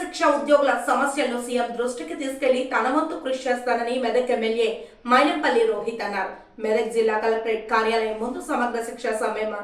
శిక్ష ఉద్యోగుల సమస్యలను సీఎం దృష్టికి తీసుకెళ్ళి తన వంతు కృషి చేస్తానని మెదక్ ఎమ్మెల్యే మైనంపల్లి రోహిత్ అన్నారు. మెదక్ జిల్లా కలెక్టరేట్ కార్యాలయం ముందు సమగ్ర శిక్ష సమయం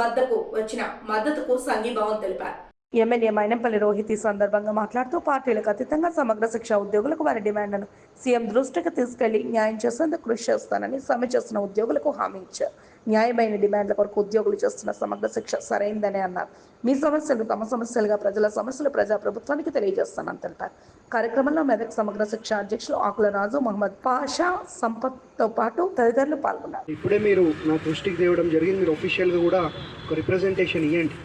వద్దకు వచ్చిన మద్దతుకు సంఘీభావం తెలిపారు. ఎమ్మెల్యే మైనంపల్లి రోహిత్ ఈ సందర్భంగా మాట్లాడుతూ పార్టీలకు అతీతంగా సమగ్ర శిక్ష ఉద్యోగులకు వారి డిమాండ్లను సీఎం దృష్టికి తీసుకెళ్ళి న్యాయం చేసేందుకు కృషి చేస్తానని సమ్మె చేస్తున్న ఉద్యోగులకు హామీ ఇచ్చారు. న్యాయమైన డిమాండ్ల కొరకు ఉద్యోగులు చేస్తున్న సమగ్ర శిక్ష సరైందని అన్నారు. మీ సమస్యలు తమ సమస్యలుగా ప్రజల సమస్యలు ప్రజా ప్రభుత్వానికి తెలియజేస్తానని తెలిపారు. కార్యక్రమంలో మెదక్ సమగ్ర శిక్ష అధ్యక్షులు ఆకుల రాజు మహమ్మద్ పాషా సంపత్తో పాటు తదితరులు పాల్గొన్నారు. ఇప్పుడే మీరు నా దృష్టికి తేవడం జరిగింది. మీరు ఒఫీషియల్గా కూడా ఒక రిప్రజెంటేషన్ ఇవ్వండి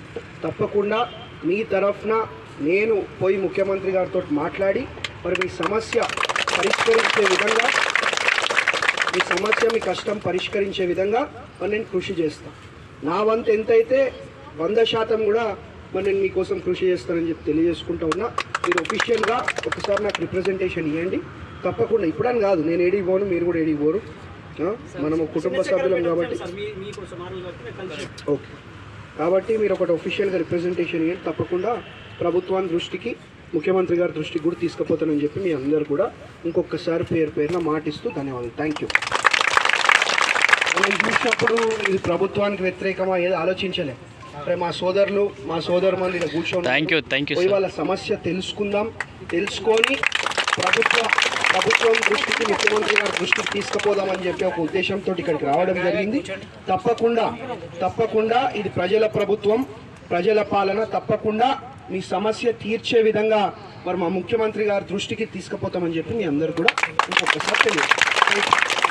తప్పకుండా మీ తరఫున నేను పోయి ముఖ్యమంత్రి గారితో మాట్లాడి మరి మీ సమస్య పరిష్కరించే విధంగా మీ సమస్య మీ కష్టం పరిష్కరించే విధంగా మరి నేను కృషి చేస్తాను నా వంతు ఎంతైతే వంద శాతం కూడా మరి నేను మీకోసం కృషి చేస్తానని చెప్పి తెలియజేసుకుంటా ఉన్నా మీరు ఒఫీషియల్గా ఒకసారి నాకు రిప్రజెంటేషన్ ఇవ్వండి తప్పకుండా ఇప్పుడని కాదు నేను ఏడికి పోను మీరు కూడా ఏడికి పోరు? మనము కుటుంబ సభ్యులం కాబట్టి. ఓకే. కాబట్టి మీరు ఒకటి ఒఫీషియల్గా రిప్రజెంటేషన్ ఇవ్వండి తప్పకుండా ప్రభుత్వాన్ని దృష్టికి ముఖ్యమంత్రి గారి దృష్టికి కూడా తీసుకుపోతానని చెప్పి మీ అందరు కూడా ఇంకొకసారి పేరు పేరున మాటిస్తూ ధన్యవాదాలు. థ్యాంక్ యూ మనం చూసినప్పుడు ఇది ప్రభుత్వానికి వ్యతిరేకమా ఏదో ఆలోచించలే. అరే మా సోదరులు మా సోదరు మంది కూర్చొని థ్యాంక్ యూ థ్యాంక్ యూ వాళ్ళ సమస్య తెలుసుకుందాం. తెలుసుకొని ప్రభుత్వ ప్రభుత్వం దృష్టికి ముఖ్యమంత్రి గారి దృష్టికి తీసుకుపోదామని చెప్పి ఒక ఉద్దేశంతో ఇక్కడికి రావడం జరిగింది. తప్పకుండా తప్పకుండా ఇది ప్రజల ప్రభుత్వం ప్రజల పాలన. తప్పకుండా మీ సమస్య తీర్చే విధంగా మరి మా ముఖ్యమంత్రి గారి దృష్టికి తీసుకుపోతామని చెప్పి మీ అందరు కూడా ఇంకొకసారి తెలియదు